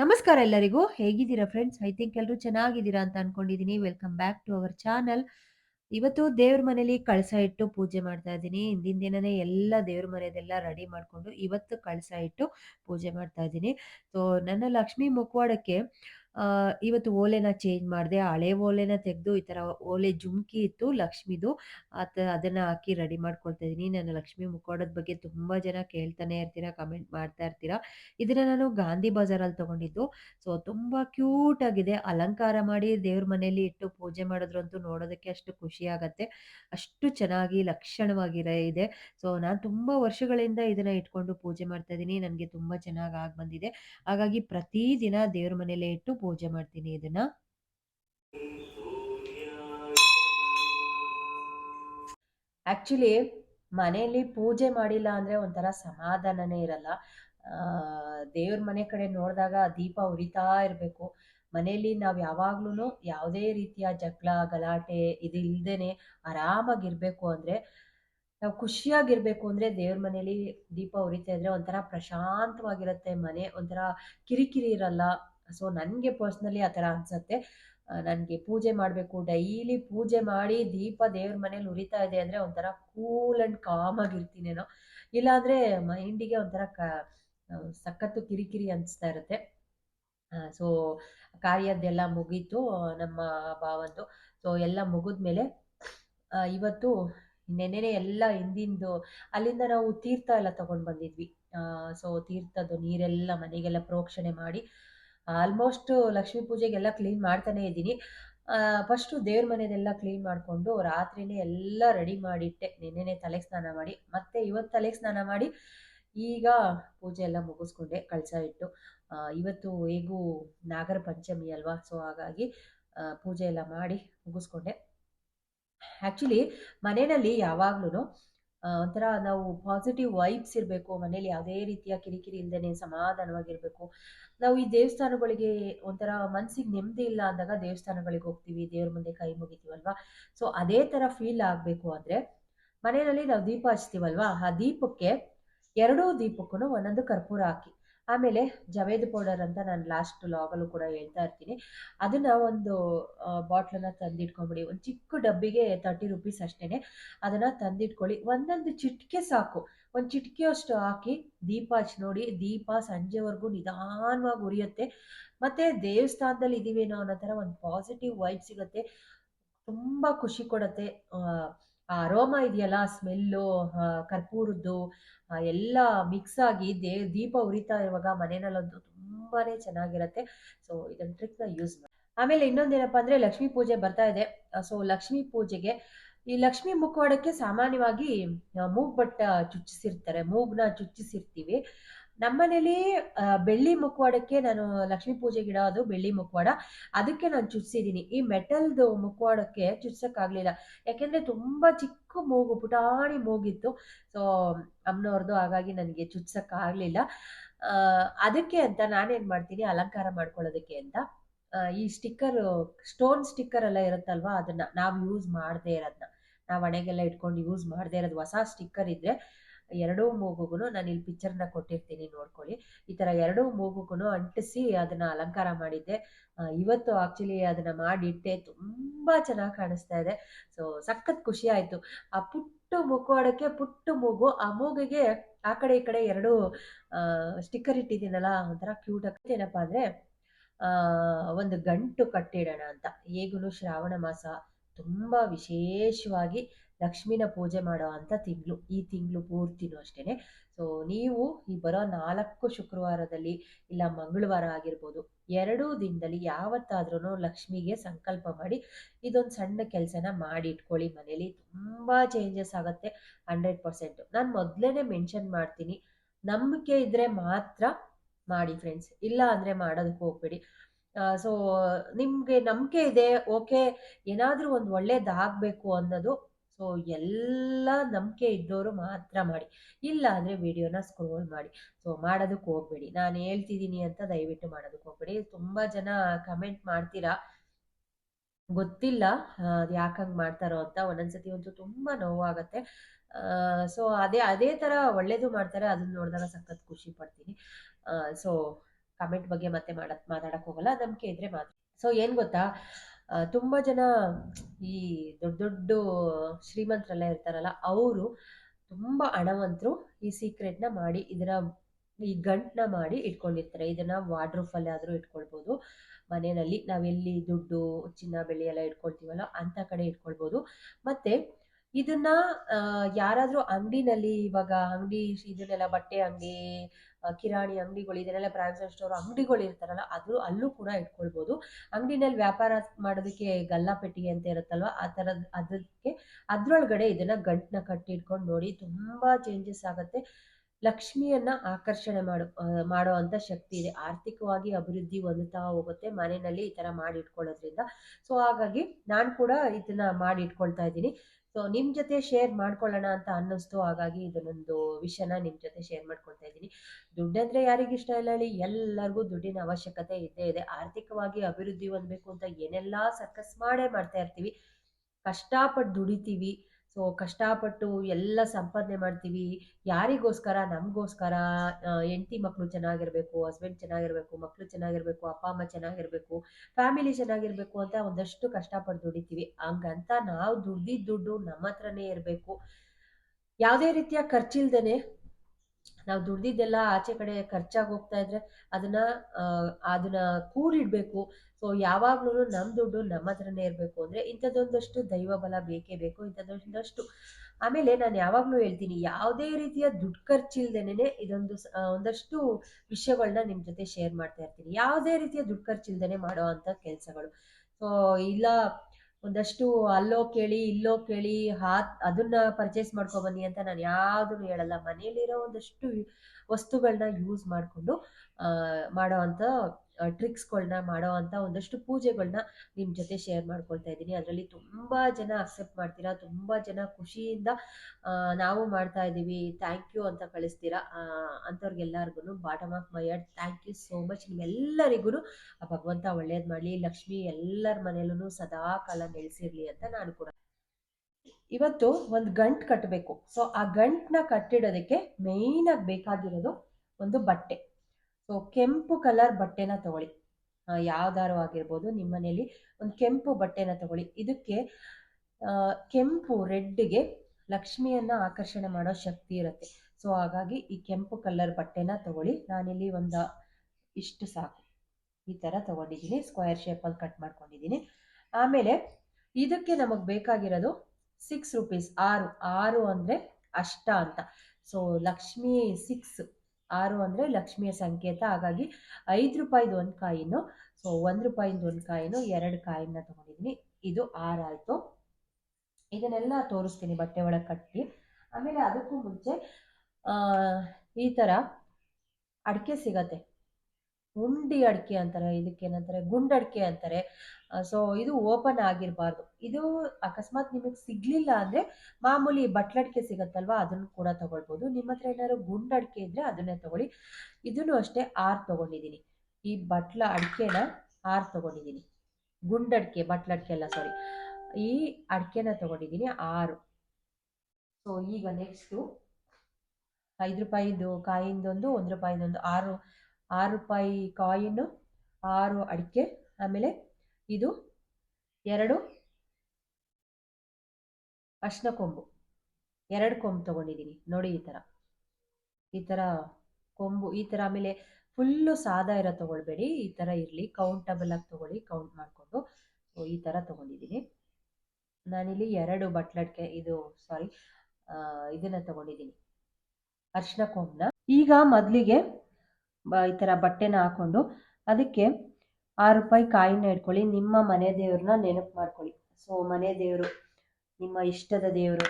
ನಮಸ್ಕಾರ ಎಲ್ಲರಿಗೂ. ಹೇಗಿದ್ದೀರಾ ಫ್ರೆಂಡ್ಸ್? ಐ ಥಿಂಕ್ ಎಲ್ಲರೂ ಚೆನ್ನಾಗಿದ್ದೀರಾ ಅಂತ ಅನ್ಕೊಂಡಿದ್ದೀನಿ. Welcome back to our channel. ಇವತ್ತು ದೇವ್ರ ಮನೇಲಿ ಕಳಸ ಇಟ್ಟು ಪೂಜೆ ಮಾಡ್ತಾ ಇದ್ದೀನಿ. ಹಿಂದಿನ ದಿನನೇ ಎಲ್ಲ ದೇವ್ರ ಮನೆಯದೆಲ್ಲ ರೆಡಿ ಮಾಡ್ಕೊಂಡು ಇವತ್ತು ಕಳಸ ಇಟ್ಟು ಪೂಜೆ ಮಾಡ್ತಾ ಇದ್ದೀನಿ. ಸೊ ನನ್ನ ಲಕ್ಷ್ಮಿ ಮುಖವಾಡಕ್ಕೆ ಆ, ಇವತ್ತು ಓಲೆನ ಚೇಂಜ್ ಮಾಡಿದೆ. ಹಳೆ ಓಲೆನ ತೆಗೆದು ಈ ತರ ಓಲೆ ಜುಮ್ಕಿ ಇತ್ತು ಲಕ್ಷ್ಮಿದು. ಆತ ಅದನ್ನ ಹಾಕಿ ರೆಡಿ ಮಾಡ್ಕೊಳ್ತಾ ಇದ್ದೀನಿ. ನಾನು ಲಕ್ಷ್ಮಿ ಮುಖೋಡದ ಬಗ್ಗೆ ತುಂಬಾ ಜನ ಕೇಳ್ತಾನೆ ಇರ್ತೀರಾ, ಕಮೆಂಟ್ ಮಾಡ್ತಾ ಇರ್ತೀರಾ. ಇದನ್ನ ನಾನು ಗಾಂಧಿ ಬಜಾರಲ್ಲಿ ತಗೊಂಡಿದ್ದು. ಸೊ ತುಂಬಾ ಕ್ಯೂಟ್ ಆಗಿದೆ. ಅಲಂಕಾರ ಮಾಡಿ ದೇವ್ರ ಮನೆಯಲ್ಲಿ ಇಟ್ಟು ಪೂಜೆ ಮಾಡಿದ್ರಂತೂ ನೋಡೋದಕ್ಕೆ ಅಷ್ಟು ಖುಷಿ ಆಗತ್ತೆ. ಅಷ್ಟು ಚೆನ್ನಾಗಿ ಲಕ್ಷಣವಾಗಿರ ಇದೆ. ಸೊ ನಾನು ತುಂಬಾ ವರ್ಷಗಳಿಂದ ಇದನ್ನ ಇಟ್ಕೊಂಡು ಪೂಜೆ ಮಾಡ್ತಾ ಇದ್ದೀನಿ. ನನಗೆ ತುಂಬಾ ಚೆನ್ನಾಗಿ ಆಗಿ ಬಂದಿದೆ. ಹಾಗಾಗಿ ಪ್ರತಿದಿನ ದೇವ್ರ ಮನೆಯಲ್ಲೇ ಇಟ್ಟು ಪೂಜೆ ಮಾಡ್ತೀನಿ ಇದನ್ನ. ಆಕ್ಚುಲಿ ಮನೆಯಲ್ಲಿ ಪೂಜೆ ಮಾಡಿಲ್ಲ ಅಂದ್ರೆ ಒಂಥರ ಸಮಾಧಾನನೇ ಇರಲ್ಲ. ದೇವ್ರ ಮನೆ ಕಡೆ ನೋಡಿದಾಗ ದೀಪ ಉರಿತಾ ಇರ್ಬೇಕು. ಮನೆಯಲ್ಲಿ ನಾವ್ ಯಾವಾಗ್ಲೂ ಯಾವುದೇ ರೀತಿಯ ಜಗಳ, ಗಲಾಟೆ ಇದು ಇಲ್ದೇನೆ ಆರಾಮಾಗಿರ್ಬೇಕು ಅಂದ್ರೆ, ನಾವು ಖುಷಿಯಾಗಿರ್ಬೇಕು ಅಂದ್ರೆ ದೇವ್ರ ಮನೇಲಿ ದೀಪ ಉರಿತಾ ಇದ್ರೆ ಒಂಥರ ಪ್ರಶಾಂತವಾಗಿರುತ್ತೆ ಮನೆ. ಒಂಥರ ಕಿರಿಕಿರಿ ಇರಲ್ಲ. ಸೊ ನನಗೆ ಪರ್ಸ್ನಲಿ ಆ ಥರ ಅನ್ಸತ್ತೆ. ನನಗೆ ಪೂಜೆ ಮಾಡ್ಬೇಕು, ಡೈಲಿ ಪೂಜೆ ಮಾಡಿ ದೀಪ ದೇವ್ರ ಮನೇಲಿ ಉರಿತಾ ಇದೆ ಅಂದ್ರೆ ಒಂಥರ ಕೂಲ್ ಅಂಡ್ ಕಾಮ್ ಆಗಿರ್ತೀನೇನೋ. ಇಲ್ಲಾಂದ್ರೆ ಮೈಂಡಿಗೆ ಒಂಥರ ಕ ಸಖತ್ತು ಕಿರಿಕಿರಿ ಅನ್ಸ್ತಾ ಇರುತ್ತೆ. ಸೊ ಕಾರ್ಯದ್ದೆಲ್ಲ ಮುಗೀತು ನಮ್ಮ ಭಾವಂದು. ಸೊ ಎಲ್ಲ ಮುಗಿದ್ಮೇಲೆ ಇವತ್ತು ನೆನ್ನೆನೆ ಎಲ್ಲ ಹಿಂದಿಂದು ಅಲ್ಲಿಂದ ನಾವು ತೀರ್ಥ ಎಲ್ಲ ತಗೊಂಡ್ ಬಂದಿದ್ವಿ. ಸೊ ತೀರ್ಥದ್ದು ನೀರೆಲ್ಲ ಮನೆಗೆಲ್ಲ ಪ್ರೋಕ್ಷಣೆ ಮಾಡಿ ಆಲ್ಮೋಸ್ಟ್ ಲಕ್ಷ್ಮೀ ಪೂಜೆಗೆಲ್ಲ ಕ್ಲೀನ್ ಮಾಡ್ತಾನೆ ಇದ್ದೀನಿ. ಫಸ್ಟ್ ದೇವ್ರ ಮನೆದೆಲ್ಲ ಕ್ಲೀನ್ ಮಾಡಿಕೊಂಡು ರಾತ್ರಿನೇ ಎಲ್ಲ ರೆಡಿ ಮಾಡಿಟ್ಟೆ. ನಿನ್ನೆನೆ ತಲೆಗೆ ಸ್ನಾನ ಮಾಡಿ, ಮತ್ತೆ ಇವತ್ತು ತಲೆಗೆ ಸ್ನಾನ ಮಾಡಿ, ಈಗ ಪೂಜೆ ಎಲ್ಲ ಮುಗಿಸ್ಕೊಂಡೆ ಕಳಸ ಇಟ್ಟು. ಇವತ್ತು ಹೇಗೂ ನಾಗರ ಪಂಚಮಿ ಅಲ್ವಾ? ಸೊ ಹಾಗಾಗಿ ಪೂಜೆ ಎಲ್ಲ ಮಾಡಿ ಮುಗಿಸ್ಕೊಂಡೆ. ಆಕ್ಚುಲಿ ಮನೆಯಲ್ಲಿ ಯಾವಾಗ್ಲೂನು ಆ ಒಂಥರ ನಾವು ಪಾಸಿಟಿವ್ ವೈಬ್ಸ್ ಇರ್ಬೇಕು. ಮನೇಲಿ ಯಾವುದೇ ರೀತಿಯ ಕಿರಿಕಿರಿ ಇಲ್ದೇನೆ ಸಮಾಧಾನವಾಗಿರ್ಬೇಕು. ನಾವು ಈ ದೇವಸ್ಥಾನಗಳಿಗೆ ಒಂಥರ ಮನ್ಸಿಗೆ ನೆಮ್ಮದಿ ಇಲ್ಲ ಅಂದಾಗ ದೇವಸ್ಥಾನಗಳಿಗೆ ಹೋಗ್ತೀವಿ. ದೇವ್ರ ಮುಂದೆ ಕೈ ಮುಗಿತೀವಲ್ವಾ? ಸೊ ಅದೇ ತರ ಫೀಲ್ ಆಗ್ಬೇಕು ಅಂದ್ರೆ ಮನೆಯಲ್ಲಿ ನಾವು ದೀಪ ಹಚ್ತೀವಲ್ವಾ? ಆ ದೀಪಕ್ಕೆ ಎರಡೂ ದೀಪಕ್ಕೂ ಒಂದೊಂದು ಕರ್ಪೂರ ಹಾಕಿ. ಆಮೇಲೆ ಜವೇದ್ ಪೌಡರ್ ಅಂತ ನಾನು ಲಾಸ್ಟ್ ಲಾಗಲ್ಲು ಕೂಡ ಹೇಳ್ತಾ ಇರ್ತೀನಿ. ಅದನ್ನ ಒಂದು ಬಾಟ್ಲನ್ನು ತಂದಿಟ್ಕೊಂಬಿಡಿ. ಒಂದು ಚಿಕ್ಕ ಡಬ್ಬಿಗೆ ತರ್ಟಿ ರುಪೀಸ್ ಅಷ್ಟೇ ಅದನ್ನ ತಂದಿಟ್ಕೊಳ್ಳಿ. ಒಂದೊಂದು ಚಿಟಿಕೆ ಸಾಕು. ಒಂದು ಚಿಟಿಕೆಯಷ್ಟು ಹಾಕಿ ದೀಪ ಹಚ್ಚಿ ನೋಡಿ. ದೀಪ ಸಂಜೆವರೆಗೂ ನಿಧಾನವಾಗಿ ಉರಿಯುತ್ತೆ. ಮತ್ತೆ ದೇವಸ್ಥಾನದಲ್ಲಿ ಇದೀವೇನೋ ಅನ್ನೋ ಥರ ಒಂದು ಪಾಸಿಟಿವ್ ವೈಬ್ ಸಿಗುತ್ತೆ ತುಂಬಾ ಖುಷಿ ಕೊಡತ್ತೆ. ಅರೋಮಾ ಇದೆಯಲ್ಲ, ಸ್ಮೆಲ್ಲು ಕರ್ಪೂರದ್ದು ಎಲ್ಲ ಮಿಕ್ಸ್ ಆಗಿ ದೇ, ದೀಪ ಉರಿತಾ ಇರುವಾಗ ಮನೆನಲ್ಲಂತೂ ತುಂಬಾನೇ ಚೆನ್ನಾಗಿರುತ್ತೆ ಸೊ ಇದೊಂದು ಟ್ರಿಕ್‌ನ ಯೂಸ್ ಮಾಡಿ. ಆಮೇಲೆ ಇನ್ನೊಂದೇನಪ್ಪ ಅಂದ್ರೆ ಲಕ್ಷ್ಮೀ ಪೂಜೆ ಬರ್ತಾ ಇದೆ. ಸೊ ಲಕ್ಷ್ಮೀ ಪೂಜೆಗೆ ಈ ಲಕ್ಷ್ಮಿ ಮುಖವಾಡಕ್ಕೆ ಸಾಮಾನ್ಯವಾಗಿ ಮೂಗ್ ಮೂಗ್ಬಟ್ಟ ಚುಚ್ಚಿಸಿರ್ತಾರೆ. ಮೂಗ್ನ ಚುಚ್ಚಿಸಿರ್ತೀವಿ. ನಮ್ಮನೇಲಿ ಬೆಳ್ಳಿ ಮುಖವಾಡಕ್ಕೆ ನಾನು ಲಕ್ಷ್ಮೀ ಗಿಡ ಅದು ಬೆಳ್ಳಿ ಮುಖವಾಡ. ಅದಕ್ಕೆ ನಾನು ಚುಚ್ಸಿದೀನಿ. ಈ ಮೆಟಲ್‌ದು ಮುಖವಾಡಕ್ಕೆ ಚುಚ್ಚಕ್ಕಾಗಲಿಲ್ಲ ಯಾಕೆಂದ್ರೆ ತುಂಬಾ ಚಿಕ್ಕ ಮೂಗು, ಪುಟಾಣಿ ಮೂಗಿತ್ತು. ಸೊ ಅಮ್ಮನವ್ರದ್ದು ಹಾಗಾಗಿ ನನಗೆ ಚುಚ್ಚಕ್ಕಾಗಲಿಲ್ಲ ಅದಕ್ಕೆ ಅಂತ ನಾನೇನ್ ಮಾಡ್ತೀನಿ ಅಲಂಕಾರ ಮಾಡ್ಕೊಳ್ಳೋದಕ್ಕೆ ಅಂತ ಈ ಸ್ಟಿಕ್ಕರ್ ಸ್ಟೋನ್ ಸ್ಟಿಕ್ಕರ್ ಎಲ್ಲ ಇರುತ್ತಲ್ವಾ? ಅದನ್ನ ನಾವು ಯೂಸ್ ಮಾಡದೇ ಇರೋದ್ನ. ನಾವು ಹಣೆಗೆಲ್ಲ ಇಟ್ಕೊಂಡು ಯೂಸ್ ಮಾಡದೇ ಇರೋದು ಹೊಸ ಸ್ಟಿಕ್ಕರ್ ಇದ್ರೆ ಎರಡೂ ಮೂಗುಗೂ ನಾನು ಇಲ್ಲಿ ಪಿಕ್ಚರ್‌ನ ಕೊಟ್ಟಿರ್ತೀನಿ ನೋಡ್ಕೊಳ್ಳಿ. ಈ ತರ ಎರಡೂ ಮೂಗುಗೂ ಅಂಟಿಸಿ ಅದನ್ನ ಅಲಂಕಾರ ಮಾಡಿದ್ದೆ. ಇವತ್ತು ಆಕ್ಚುಲಿ ಅದನ್ನ ಮಾಡಿಟ್ಟೆ. ತುಂಬಾ ಚೆನ್ನಾಗಿ ಕಾಣಿಸ್ತಾ ಇದೆ. ಸೊ ಸಖತ್ ಖುಷಿ ಆಯ್ತು. ಆ ಪುಟ್ಟು ಮುಖವಾಡಕ್ಕೆ ಪುಟ್ಟು ಮೂಗು. ಆ ಮೂಗಿಗೆ ಆ ಕಡೆ ಈ ಕಡೆ 2 ಆ ಸ್ಟಿಕ್ಕರ್ ಇಟ್ಟಿದ್ದೀನಲ್ಲ, ಒಂಥರ ಕ್ಯೂಟ್ ಆಗಿ ಏನಪ್ಪಾ ಅಂದ್ರೆ ಒಂದು ಗಂಟು ಕಟ್ಟಿಡೋಣ ಅಂತ. ಹೇಗೂ ಶ್ರಾವಣ ಮಾಸ ತುಂಬಾ ವಿಶೇಷವಾಗಿ ಲಕ್ಷ್ಮಿನ ಪೂಜೆ ಮಾಡೋ ಮಾಡೋವಂಥ ತಿಂಗಳು. ಈ ತಿಂಗಳು ಪೂರ್ತಿನೂ ಅಷ್ಟೇನೆ. ಸೊ ನೀವು ಈ ಬರೋ ನಾಲ್ಕು ಶುಕ್ರವಾರದಲ್ಲಿ ಇಲ್ಲ ಮಂಗಳವಾರ ಆಗಿರ್ಬೋದು. ಎರಡೂ ದಿನದಲ್ಲಿ ಯಾವತ್ತಾದ್ರೂ ಲಕ್ಷ್ಮಿಗೆ ಸಂಕಲ್ಪ ಮಾಡಿ, ಇದೊಂದು ಸಣ್ಣ ಕೆಲಸನ ಮಾಡಿ ಇಟ್ಕೊಳ್ಳಿ ಮನೇಲಿ. ತುಂಬಾ ಚೇಂಜಸ್ ಆಗುತ್ತೆ, ಹಂಡ್ರೆಡ್ ಪರ್ಸೆಂಟ್ ನಾನು ಮೊದಲೇ ಮೆನ್ಷನ್ ಮಾಡ್ತೀನಿ. ನಂಬಿಕೆ ಇದ್ರೆ ಮಾತ್ರ ಮಾಡಿ ಫ್ರೆಂಡ್ಸ್. ಇಲ್ಲ ಅಂದ್ರೆ ಮಾಡೋದಕ್ಕೆ ಹೋಗ್ಬೇಡಿ. ಸೊ ನಿಮಗೆ ನಂಬಿಕೆ ಇದೆ. ಓಕೆ ಏನಾದರೂ ಒಂದು ಒಳ್ಳೇದಾಗಬೇಕು ಅನ್ನೋದು ಸೊ ಎಲ್ಲ ನಂಬಿಕೆ ಇದ್ದವರು ಮಾತ್ರ ಮಾಡಿ. ಇಲ್ಲ ಅಂದ್ರೆ ವಿಡಿಯೋನ ಸ್ಕ್ರೋಲ್ ಮಾಡಿ. ಸೊ ಮಾಡೋದಕ್ಕೆ ಹೋಗ್ಬೇಡಿ. ನಾನು ಹೇಳ್ತಿದ್ದೀನಿ ಅಂತ ದಯವಿಟ್ಟು ಮಾಡೋದಕ್ಕೆ ಹೋಗ್ಬೇಡಿ. ತುಂಬಾ ಜನ ಕಮೆಂಟ್ ಮಾಡ್ತೀರಾ. ಗೊತ್ತಿಲ್ಲ ಅದು ಹಂಗೆ ಮಾಡ್ತಾರೋ ಅಂತ. ಒಂದೊಂದ್ಸತಿ ಅಂತೂ ತುಂಬ ನೋವಾಗತ್ತೆ. ಸೊ ಅದೇ ಅದೇ ಥರ ಒಳ್ಳೇದು ಮಾಡ್ತಾರೆ. ಅದನ್ನ ನೋಡಿದಾಗ ಸಖತ್ ಖುಷಿ ಪಡ್ತೀನಿ. ಸೊ ಕಮೆಂಟ್ ಬಗ್ಗೆ ಮತ್ತೆ ಮಾಡಕ್, ಮಾತಾಡಕ್ ಹೋಗಲ್ಲ, ನಂಬಿಕೆ ಇದ್ರೆ ಮಾತ್ರ. ಸೊ ಏನ್ ಗೊತ್ತಾ? ತುಂಬಾ ಜನ ಈ ದೊಡ್ಡ ದೊಡ್ಡ ಶ್ರೀಮಂತರೆಲ್ಲ ಇರ್ತಾರಲ್ಲ, ಅವರು ತುಂಬಾ ಹಣವಂತರು ಈ ಸೀಕ್ರೆಟ್ನ ಮಾಡಿ, ಇದರ ಈ ಗಂಟನ್ನ ಮಾಡಿ ಇಟ್ಕೊಂಡಿರ್ತಾರೆ. ಇದನ್ನ ವಾರ್ಡ್ರೂಫಲ್ಲಿ ಆದರೂ ಇಟ್ಕೊಳ್ಬೋದು. ಮನೆಯಲ್ಲಿ ನಾವೆಲ್ಲಿ ದುಡ್ಡು, ಚಿನ್ನ, ಬೆಳ್ಳಿ ಎಲ್ಲ ಇಟ್ಕೊಳ್ತೀವಲ್ಲ, ಅಂತ ಕಡೆ ಇಟ್ಕೊಳ್ಬೋದು. ಮತ್ತೆ ಇದನ್ನ ಯಾರಾದ್ರೂ ಅಂಗಡಿನಲ್ಲಿ ಇವಾಗ ಅಂಗಡಿ, ಇದನ್ನೆಲ್ಲ ಬಟ್ಟೆ ಅಂಗಡಿ ಕಿರಾಣಿ ಅಂಗಡಿಗಳು ಇದನ್ನೆಲ್ಲ ಬ್ರಾಂಚ್ ಸ್ಟೋರ್ ಅಂಗಡಿಗಳು ಇರ್ತಾರಲ್ಲ ಅದು ಅಲ್ಲೂ ಕೂಡ ಇಟ್ಕೊಳ್ಬೋದು. ಅಂಗಡಿನಲ್ಲಿ ವ್ಯಾಪಾರ ಮಾಡೋದಕ್ಕೆ ಗಲ್ಲಾ ಪೆಟ್ಟಿಗೆ ಅಂತ ಇರುತ್ತಲ್ವ, ಆ ತರದ್, ಅದಕ್ಕೆ ಅದ್ರೊಳಗಡೆ ಇದನ್ನ ಗಂಟನ್ನ ಕಟ್ಟಿ ಇಟ್ಕೊಂಡು ನೋಡಿ, ತುಂಬಾ ಚೇಂಜಸ್ ಆಗುತ್ತೆ. ಲಕ್ಷ್ಮಿಯನ್ನ ಆಕರ್ಷಣೆ ಮಾಡು ಮಾಡೋ ಅಂತ ಶಕ್ತಿ ಇದೆ. ಆರ್ಥಿಕವಾಗಿ ಅಭಿವೃದ್ಧಿ ಹೊಂದುತ್ತಾ ಹೋಗುತ್ತೆ ಮನೆಯಲ್ಲಿ ಈ ತರ ಮಾಡಿ ಇಟ್ಕೊಳ್ಳೋದ್ರಿಂದ ಸೊ ಹಾಗಾಗಿ ನಾನು ಕೂಡ ಇದನ್ನ ಮಾಡಿ ಇಟ್ಕೊಳ್ತಾ ಇದ್ದೀನಿ. ಸೊ ನಿಮ್ ಜೊತೆ ಶೇರ್ ಮಾಡ್ಕೊಳ್ಳೋಣ ಅಂತ ಅನ್ನಿಸ್ತು. ಹಾಗಾಗಿ ಇದನ್ನೊಂದು ವಿಷಯನ ನಿಮ್ ಜೊತೆ ಶೇರ್ ಮಾಡ್ಕೊಳ್ತಾ ಇದ್ದೀನಿ. ದುಡ್ಡಂದ್ರೆ ಯಾರಿಗ ಇಷ್ಟ ಇಲ್ಲ ಹೇಳಿ, ಎಲ್ಲರಿಗೂ ದುಡ್ಡಿನ ಅವಶ್ಯಕತೆ ಇದ್ದೇ ಇದೆ. ಆರ್ಥಿಕವಾಗಿ ಅಭಿವೃದ್ಧಿ ಹೊಂದಬೇಕು ಅಂತ ಏನೆಲ್ಲ ಸರ್ಕಸ್ ಮಾಡೇ ಮಾಡ್ತಾ ಇರ್ತೀವಿ. ಕಷ್ಟಪಟ್ಟು ದುಡಿತೀವಿ. ಸೊ ಕಷ್ಟಪಟ್ಟು ಎಲ್ಲ ಸಂಪಾದನೆ ಮಾಡ್ತೀವಿ. ಯಾರಿಗೋಸ್ಕರ? ನಮಗೋಸ್ಕರ. ಹೆಂಡತಿ ಮಕ್ಕಳು ಚೆನ್ನಾಗಿರ್ಬೇಕು ಹಸ್ಬೆಂಡ್ ಚೆನ್ನಾಗಿರ್ಬೇಕು ಮಕ್ಕಳು ಚೆನ್ನಾಗಿರ್ಬೇಕು, ಅಪ್ಪ, ಅಮ್ಮ ಚೆನ್ನಾಗಿರ್ಬೇಕು ಫ್ಯಾಮಿಲಿ ಚೆನ್ನಾಗಿರ್ಬೇಕು ಅಂತ ಒಂದಷ್ಟು ಕಷ್ಟಪಟ್ಟು ದುಡಿತೀವಿ. ಹಂಗಂತ ನಾವು ದುಡ್ದಿದ್ದ ದುಡ್ಡು ನಮ್ಮ ಹತ್ರನೇ ಇರಬೇಕು. ಯಾವುದೇ ರೀತಿಯ ಖರ್ಚಿಲ್ದೇನೆ ನಾವು ದುಡ್ದಿದ್ದೆಲ್ಲ ಆಚೆ ಕಡೆ ಖರ್ಚಾಗಿ ಹೋಗ್ತಾ ಇದ್ರೆ ಅದನ್ನ ಅದನ್ನ ಕೂಡಿಡ್ಬೇಕು ಸೊ ಯಾವಾಗ್ಲೂ ನಮ್ಮ ದುಡ್ಡು ನಮ್ಮ ಹತ್ರನೇ ಇರಬೇಕು ಅಂದ್ರೆ ಇಂಥದ್ದೊಂದಷ್ಟು ದೈವ ಬಲ ಬೇಕೇ ಬೇಕು, ಇಂಥದ್ದೊಂದಷ್ಟು. ಆಮೇಲೆ ನಾನು ಯಾವಾಗ್ಲೂ ಹೇಳ್ತೀನಿ, ಯಾವುದೇ ರೀತಿಯ ದುಡ್ಡು ಖರ್ಚಿಲ್ದೇನೆ ಇದೊಂದು ಒಂದಷ್ಟು ವಿಷಯಗಳನ್ನ ನಿಮ್ ಜೊತೆ ಶೇರ್ ಮಾಡ್ತಾ ಇರ್ತೀನಿ. ಯಾವುದೇ ರೀತಿಯ ದುಡ್ಡು ಖರ್ಚಿಲ್ದೇನೆ ಮಾಡೋ ಅಂತ ಕೆಲಸಗಳು. ಸೊ ಇಲ್ಲ ಒಂದಷ್ಟು ಅಲ್ಲೋ ಕೇಳಿ, ಇಲ್ಲೋ ಕೇಳಿ ಹಾ ಅದನ್ನ ಪರ್ಚೇಸ್ ಮಾಡ್ಕೊ ಬನ್ನಿ ಅಂತ ನಾನು ಯಾವುದನ್ನು ಹೇಳಲ್ಲ. ಮನೆಯಲ್ಲಿರೋ ಒಂದಷ್ಟು ವಸ್ತುಗಳನ್ನ ಯೂಸ್ ಮಾಡಿಕೊಂಡು ಮಾಡೋ ಅಂಥ ಟ್ರಿಕ್ಸ್ಗಳನ್ನ ಮಾಡೋ ಅಂತ ಒಂದಷ್ಟು ಪೂಜೆಗಳನ್ನ ನಿಮ್ಮ ಜೊತೆ ಶೇರ್ ಮಾಡ್ಕೊಳ್ತಾ ಇದ್ದೀನಿ. ಅದರಲ್ಲಿ ತುಂಬ ಜನ ಅಕ್ಸೆಪ್ಟ್ ಮಾಡ್ತೀರಾ? ತುಂಬ ಜನ ಖುಷಿಯಿಂದ ನಾವು ಮಾಡ್ತಾ ಇದ್ದೀವಿ. ಥ್ಯಾಂಕ್ ಯು ಅಂತ ಕಳಿಸ್ತೀರಾ? ಅಂಥವ್ರಿಗೆಲ್ಲರಿಗೂ bottom of my heart thank you so much ನಿಮ್ಮೆಲ್ಲರಿಗೂ ಆ, ಭಗವಂತ ಒಳ್ಳೇದು ಮಾಡಲಿ. ಲಕ್ಷ್ಮಿ ಎಲ್ಲರ ಮನೆಯಲ್ಲೂ ಸದಾ ಕಾಲ ನೆಲೆಸಿರ್ಲಿ ಅಂತ ನಾನು ಕೂಡ. ಇವತ್ತು ಒಂದು ಗಂಟು ಕಟ್ಟಬೇಕು ಸೊ ಆ ಗಂಟನ್ನ ಕಟ್ಟಿಡೋದಕ್ಕೆ ಆಗಿ ಬೇಕಾಗಿರೋದು ಒಂದು ಬಟ್ಟೆ. ಸೊ ಕೆಂಪು ಕಲರ್ ಬಟ್ಟೆನ ತಗೊಳ್ಳಿ. ಯಾವ್ದಾರು ಆಗಿರ್ಬೋದು ನಿಮ್ಮ ಮನೇಲಿ ಒಂದು ಕೆಂಪು ಬಟ್ಟೆನ ತಗೊಳ್ಳಿ. ಇದಕ್ಕೆ ಕೆಂಪು ರೆಡ್ಗೆ ಲಕ್ಷ್ಮಿಯನ್ನ ಆಕರ್ಷಣೆ ಮಾಡೋ ಶಕ್ತಿ ಇರುತ್ತೆ. ಸೊ ಹಾಗಾಗಿ ಈ ಕೆಂಪು ಕಲರ್ ಬಟ್ಟೆನ ತಗೊಳ್ಳಿ. ನಾನಿಲ್ಲಿ ಒಂದು ಇಷ್ಟು ಸಾಕು. ಈ ಥರ ತಗೊಂಡಿದ್ದೀನಿ. ಸ್ಕ್ವೇರ್ ಶೇಪಲ್ಲಿ ಕಟ್ ಮಾಡ್ಕೊಂಡಿದ್ದೀನಿ. ಆಮೇಲೆ ಇದಕ್ಕೆ ನಮಗೆ ಬೇಕಾಗಿರೋದು ಸಿಕ್ಸ್ ರುಪೀಸ್ ಆರು. ಆರು ಅಂದರೆ ಅಷ್ಟ ಅಂತ. ಸೊ ಲಕ್ಷ್ಮಿ ಸಿಕ್ಸ್ ಆರು ಅಂದರೆ ಲಕ್ಷ್ಮಿಯ ಸಂಕೇತ. ಹಾಗಾಗಿ ಐದು ರೂಪಾಯಿದು ಒಂದು ಕಾಯಿನು. ಸೊ ಒಂದು ರೂಪಾಯಿಂದ ಒಂದು ಕಾಯಿನು, ಎರಡು ಕಾಯಿನ ತೊಗೊಂಡಿದ್ದೀನಿ ಇದು ಆರಾಯಿತು ಇದನ್ನೆಲ್ಲ ತೋರಿಸ್ತೀನಿ, ಬಟ್ಟೆ ಒಳಗೆ ಕಟ್ಟಿ. ಆಮೇಲೆ ಅದಕ್ಕೂ ಮುಂಚೆ ಈ ಥರ ಅಡಿಕೆ ಸಿಗತ್ತೆ. ಉಂಡಿ ಅಡಿಕೆ ಅಂತಾರೆ, ಇದಕ್ಕೆ ಏನಂತಾರೆ ಗುಂಡಡಿಕೆ ಅಂತಾರೆ. ಸೊ ಇದು ಓಪನ್ ಆಗಿರಬಾರ್ದು. ಇದು ಅಕಸ್ಮಾತ್ ನಿಮಗೆ ಸಿಗ್ಲಿಲ್ಲ ಅಂದ್ರೆ ಮಾಮೂಲಿ ಬಟ್ಲಡಿಕೆ ಸಿಗತ್ತಲ್ವಾ, ಅದನ್ನು ಕೂಡ ತಗೊಳ್ಬೋದು. ನಿಮ್ಮ ಹತ್ರ ಏನಾದ್ರು ಗುಂಡಡಿಕೆ ಇದ್ರೆ ಅದನ್ನೇ ತಗೊಳ್ಳಿ. ಇದನ್ನು ಅಷ್ಟೇ ಆರು ತಗೊಂಡಿದ್ದೀನಿ. ಈ ಬಟ್ಲ ಅಡಿಕೆನ ಆರು ತಗೊಂಡಿದ್ದೀನಿ. ಗುಂಡಡಿಕೆ ಬಟ್ಲಡಿಕೆ ಅಲ್ಲ ಸಾರಿ ಈ ಅಡಿಕೆನ ತಗೊಂಡಿದ್ದೀನಿ ಆರು. ಸೊ ಈಗ ನೆಕ್ಸ್ಟು ಐದು ರೂಪಾಯಿದು, ಕಾಯಿಂದೊಂದು, ಒಂದು ರೂಪಾಯಿದೊಂದು ಆರು ಆರು ರೂಪಾಯಿ ಕಾಯಿನು ಆರು ಅಡಿಕೆ, ಆಮೇಲೆ ಇದು ಎರಡು ಅಶ್ನ ಕೊಂಬು. ಎರಡು ಕೊಂಬು ತಗೊಂಡಿದ್ದೀನಿ. ನೋಡಿ ಈ ಥರ. ಈ ಥರ ಕೊಂಬು, ಈ ಥರ ಆಮೇಲೆ ಫುಲ್ಲು ಸಾದಾ ಇರೋ ತೊಗೊಳ್ಬೇಡಿ. ಈ ಥರ ಇರಲಿ. ಕೌಂಟಬಲ್ ಆಗಿ ತಗೊಳ್ಳಿ, ಕೌಂಟ್ ಮಾಡಿಕೊಂಡು. ಈ ಥರ ತಗೊಂಡಿದ್ದೀನಿ. ನಾನಿಲ್ಲಿ ಎರಡು ಬಟ್ಲಡ್ಕೆ ಇದು ಸಾರಿ ಇದನ್ನ ತಗೊಂಡಿದ್ದೀನಿ. ಅರ್ಶಿನ ಕೊಂಬನ್ನ ಈಗ ಮೊದಲಿಗೆ ಬ, ಈ ಥರ ಬಟ್ಟೆನ ಹಾಕ್ಕೊಂಡು ಅದಕ್ಕೆ ಆರು ರೂಪಾಯಿ ಕಾಯಿನ ಇಟ್ಕೊಳ್ಳಿ ನಿಮ್ಮ ಮನೆ ದೇವ್ರನ್ನ ನೆನಪು ಮಾಡ್ಕೊಳ್ಳಿ. ಸೊ ಮನೆ ದೇವರು, ನಿಮ್ಮ ಇಷ್ಟದ ದೇವರು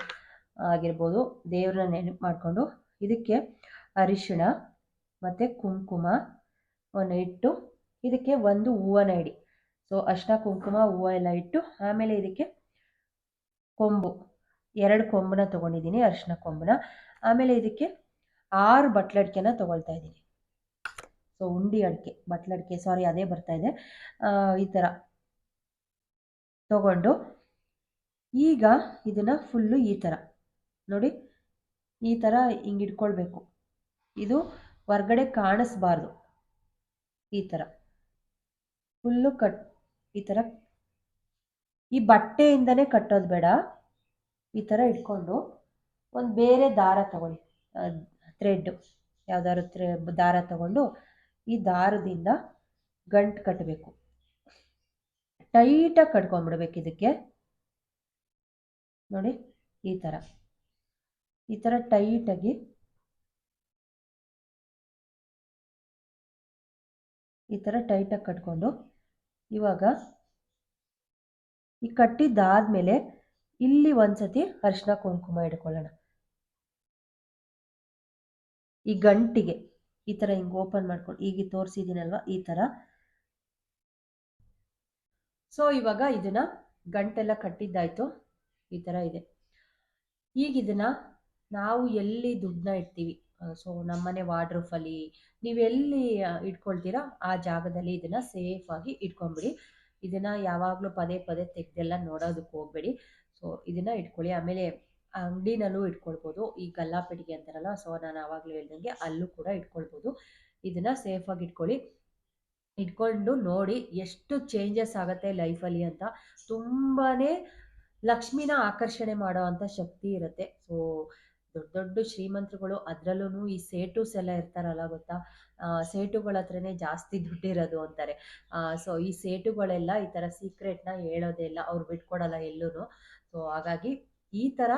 ಆಗಿರ್ಬೋದು, ದೇವ್ರನ್ನ ನೆನಪು ಮಾಡಿಕೊಂಡು ಇದಕ್ಕೆ ಅರಿಶಿಣ ಮತ್ತು ಕುಂಕುಮ ಇಟ್ಟು ಇದಕ್ಕೆ ಒಂದು ಹೂವನ್ನ ಇಡಿ. ಸೊ ಅಷ್ಟ ಕುಂಕುಮ, ಹೂವು ಎಲ್ಲ ಇಟ್ಟು ಆಮೇಲೆ ಇದಕ್ಕೆ ಕೊಂಬು, ಎರಡು ಕೊಂಬನ್ನ ತೊಗೊಂಡಿದ್ದೀನಿ ಅರಿಶಿನ ಕೊಂಬನ್ನ. ಆಮೇಲೆ ಇದಕ್ಕೆ ಆರು ಬಟ್ಲಡಿಕೆನ ತೊಗೊಳ್ತಾ ಇದ್ದೀನಿ. ಸೊ ಉಂಡಿ ಅಡಿಕೆ ಬಟ್ಲಡಿಕೆ ಸಾರಿ ಅದೇ ಬರ್ತಾ ಇದೆ. ಈ ಥರ ತಗೊಂಡು ಈಗ ಇದನ್ನು ಫುಲ್ಲು ಈ ಥರ ನೋಡಿ, ಈ ಥರ ಹಿಂಗೆ ಇಟ್ಕೊಳ್ಬೇಕು. ಇದು ಹೊರ್ಗಡೆ ಕಾಣಿಸ್ಬಾರ್ದು. ಈ ಥರ ಫುಲ್ಲು ಕಟ್ ಈ ಥರ ಈ ಬಟ್ಟೆಯಿಂದನೇ ಕಟ್ಟೋದು ಬೇಡ. ಈ ಥರ ಇಟ್ಕೊಂಡು ಒಂದು ಬೇರೆ ದಾರ ತಗೊಳ್ಳಿ. ಥ್ರೆಡ್ ಯಾವ್ದಾದ್ರು ಥ್ರೆ ದಾರ ತಗೊಂಡು ಈ ದಾರದಿಂದ ಗಂಟು ಕಟ್ಟಬೇಕು ಟೈಟಾಗಿ ಕಟ್ಕೊಂಡ್ಬಿಡ್ಬೇಕು ಇದಕ್ಕೆ. ನೋಡಿ, ಈ ಥರ. ಈ ಥರ ಟೈಟಾಗಿ ಈ ಥರ ಟೈಟಾಗಿ ಕಟ್ಕೊಂಡು ಇವಾಗ ಈ ಕಟ್ಟಿದ್ದಾದ್ಮೇಲೆ ಇಲ್ಲಿ ಒಂದ್ಸತಿ ಅರಿಶಿನ ಕುಂಕುಮ ಇಟ್ಕೊಳ್ಳೋಣ. ಈ ಗಂಟಿಗೆ. ಈ ಥರ ಹಿಂಗೆ ಓಪನ್ ಮಾಡ್ಕೊಂಡು ಈಗ ತೋರಿಸಿದ್ದೀನಲ್ವ ಈ ಥರ ಸೊ ಇವಾಗ ಇದನ್ನ ಗಂಟೆಲ್ಲ ಕಟ್ಟಿದ್ದಾಯ್ತು. ಈ ಥರ ಇದೆ. ಈಗ ಇದನ್ನ ನಾವು ಎಲ್ಲಿ ದುಡ್ಡನ್ನ ಇಡ್ತೀವಿ? ಸೊ ನಮ್ಮನೆ ವಾರ್ಡ್ರೂಫಲ್ಲಿ ನೀವು ಎಲ್ಲಿ ಇಟ್ಕೊಳ್ತೀರಾ? ಆ ಜಾಗದಲ್ಲಿ ಇದನ್ನ ಸೇಫಾಗಿ ಇಟ್ಕೊಂಬಿಡಿ ಇದನ್ನ ಯಾವಾಗಲೂ ಪದೇ ಪದೇ ತೆಗೆದೆಲ್ಲ ನೋಡೋದಕ್ಕೆ ಹೋಗ್ಬೇಡಿ. ಸೊ ಇದನ್ನ ಇಟ್ಕೊಳ್ಳಿ. ಆಮೇಲೆ ಅಂಗಡಿನಲ್ಲೂ ಇಟ್ಕೊಳ್ಬೋದು. ಈ ಗಲ್ಲಾಪೆಟ್ಟಿಗೆ ಅಂತಾರಲ್ಲ, ಸೊ ನಾನು ಆವಾಗಲೇ ಹೇಳ್ದಂಗೆ ಅಲ್ಲೂ ಕೂಡ ಇಟ್ಕೊಳ್ಬೋದು. ಇದನ್ನು ಸೇಫಾಗಿ ಇಟ್ಕೊಳ್ಳಿ. ಇಟ್ಕೊಂಡು ನೋಡಿ ಎಷ್ಟು ಚೇಂಜಸ್ ಆಗುತ್ತೆ ಲೈಫಲ್ಲಿ ಅಂತ. ತುಂಬಾ ಲಕ್ಷ್ಮಿನ ಆಕರ್ಷಣೆ ಮಾಡೋ ಅಂಥ ಶಕ್ತಿ ಇರುತ್ತೆ. ಸೊ ದೊಡ್ಡ ದೊಡ್ಡ ಶ್ರೀಮಂತರುಗಳು ಅದರಲ್ಲೂ ಈ ಸೇಟುಸ್ ಎಲ್ಲ ಇರ್ತಾರಲ್ಲ ಗೊತ್ತಾ? ಸೇಟುಗಳ ಹತ್ರನೇ ಜಾಸ್ತಿ ದುಡ್ಡಿರೋದು ಅಂತಾರೆ. ಸೊ ಈ ಸೇಟುಗಳೆಲ್ಲ ಈ ಥರ ಸೀಕ್ರೆಟ್ನ ಹೇಳೋದೇ ಇಲ್ಲ. ಅವ್ರು ಬಿಟ್ಕೊಡಲ್ಲ ಎಲ್ಲೂ ಸೊ ಹಾಗಾಗಿ ಈ ಥರ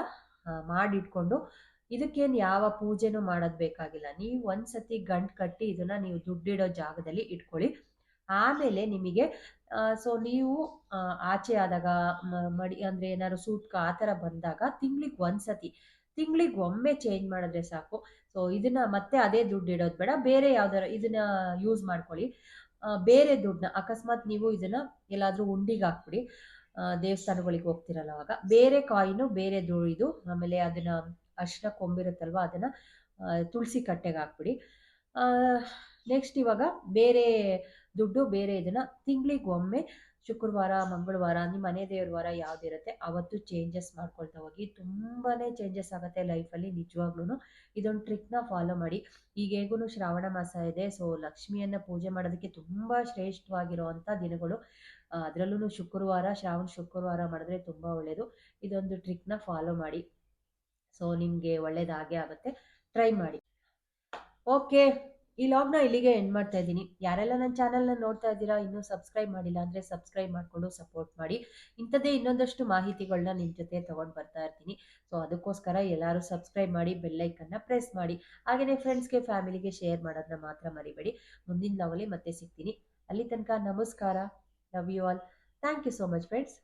ಮಾಡಿಟ್ಕೊಂಡು ಇದಕ್ಕೇನು ಯಾವ ಪೂಜೆನೂ ಮಾಡೋದು ಬೇಕಾಗಿಲ್ಲ. ನೀವು ಒಂದ್ಸತಿ ಗಂಟು ಕಟ್ಟಿ ಇದನ್ನು ನೀವು ದುಡ್ಡಿಡೋ ಜಾಗದಲ್ಲಿ ಇಟ್ಕೊಳ್ಳಿ. ಆಮೇಲೆ ನಿಮಗೆ ಸೊ ನೀವು ಆಚೆ ಆದಾಗ ಮಡಿ, ಅಂದರೆ ಏನಾದ್ರು ಸೂಟ್ಕ ಆ ಥರ ಬಂದಾಗ ತಿಂಗ್ಳಿಗೆ ಒಂದ್ಸತಿ, ತಿಂಗ್ಳಿಗೆ ಒಮ್ಮೆ ಚೇಂಜ್ ಮಾಡಿದ್ರೆ ಸಾಕು. ಸೊ ಇದನ್ನ ಮತ್ತೆ ಅದೇ ದುಡ್ಡು ಇಡೋದು ಬೇಡ. ಬೇರೆ ಯಾವ್ದಾರ, ಇದನ್ನ ಯೂಸ್ ಮಾಡ್ಕೊಳ್ಳಿ. ಬೇರೆ ದುಡ್ಡನ್ನ, ಅಕಸ್ಮಾತ್ ನೀವು ಇದನ್ನ ಎಲ್ಲಾದರೂ ಉಂಡಿಗೆ ಹಾಕ್ಬಿಡಿ. ದೇವಸ್ಥಾನಗಳಿಗೆ ಹೋಗ್ತಿರಲ್ಲ ಅವಾಗ ಬೇರೆ ಕಾಯಿನು, ಬೇರೆ ಇದು ಆಮೇಲೆ ಅದನ್ನ ಅರ್ಶಿನ ಕೊಂಬಿರುತ್ತಲ್ವ ಅದನ್ನ ತುಳಸಿ ಕಟ್ಟೆಗೆ ಹಾಕ್ಬಿಡಿ. ನೆಕ್ಸ್ಟ್ ಇವಾಗ ಬೇರೆ ದುಡ್ಡು, ಬೇರೆ ಇದನ್ನ ತಿಂಗಳಿಗೆ ಒಮ್ಮೆ ಶುಕ್ರವಾರ, ಮಂಗಳವಾರ, ನಿಮ್ಮ ಮನೆ ದೇವ್ರ ವಾರ ಯಾವ್ದಿರುತ್ತೆ ಅವತ್ತು ಚೇಂಜಸ್ ಮಾಡ್ಕೊಳ್ತಾ ಹೋಗಿ. ತುಂಬಾನೇ ಚೇಂಜಸ್ ಆಗುತ್ತೆ ಲೈಫಲ್ಲಿ ನಿಜವಾಗ್ಲೂ ಇದೊಂದು ಟ್ರಿಕ್ನ ಫಾಲೋ ಮಾಡಿ. ಈಗ ಹೇಗೂ ಶ್ರಾವಣ ಮಾಸ ಇದೆ ಸೊ ಲಕ್ಷ್ಮಿಯನ್ನ ಪೂಜೆ ಮಾಡೋದಕ್ಕೆ ತುಂಬ ಶ್ರೇಷ್ಠವಾಗಿರುವಂಥ ದಿನಗಳು. ಅದರಲ್ಲೂ ಶುಕ್ರವಾರ, ಶ್ರಾವಣ ಶುಕ್ರವಾರ ಮಾಡಿದ್ರೆ ತುಂಬ ಒಳ್ಳೆಯದು ಇದೊಂದು ಟ್ರಿಕ್ನ ಫಾಲೋ ಮಾಡಿ. ಸೊ ನಿಮಗೆ ಒಳ್ಳೇದಾಗೆ ಆಗುತ್ತೆ. ಟ್ರೈ ಮಾಡಿ. ಓಕೆ ಈ ಲಾಗ್ನ ಇಲ್ಲಿಗೆ ಎಂಡ್ ಮಾಡ್ತಾ ಇದ್ದೀನಿ. ಯಾರೆಲ್ಲ ನನ್ನ ಚಾನಲ್ನ ನೋಡ್ತಾ ಇದ್ದೀರಾ, ಇನ್ನೂ ಸಬ್ಸ್ಕ್ರೈಬ್ ಮಾಡಿಲ್ಲ ಅಂದರೆ ಸಬ್ಸ್ಕ್ರೈಬ್ ಮಾಡಿಕೊಂಡು ಸಪೋರ್ಟ್ ಮಾಡಿ. ಇಂಥದ್ದೇ ಇನ್ನೊಂದಷ್ಟು ಮಾಹಿತಿಗಳನ್ನ ನಿಮ್ಮ ಜೊತೆ ತೊಗೊಂಡು ಬರ್ತಾ ಇರ್ತೀನಿ. ಸೊ ಅದಕ್ಕೋಸ್ಕರ ಎಲ್ಲರೂ ಸಬ್ಸ್ಕ್ರೈಬ್ ಮಾಡಿ ಬೆಲ್ಲೈಕನ್ನ ಪ್ರೆಸ್ ಮಾಡಿ. ಹಾಗೆಯೇ ಫ್ರೆಂಡ್ಸ್ಗೆ ಫ್ಯಾಮಿಲಿಗೆ ಶೇರ್ ಮಾಡೋದನ್ನ ಮಾತ್ರ ಮರಿಬೇಡಿ. ಮುಂದಿನ ಲಾವಲ್ಲಿ ಮತ್ತೆ ಸಿಗ್ತೀನಿ. ಅಲ್ಲಿ ತನಕ ನಮಸ್ಕಾರ. Love you all. Thank you so much, friends.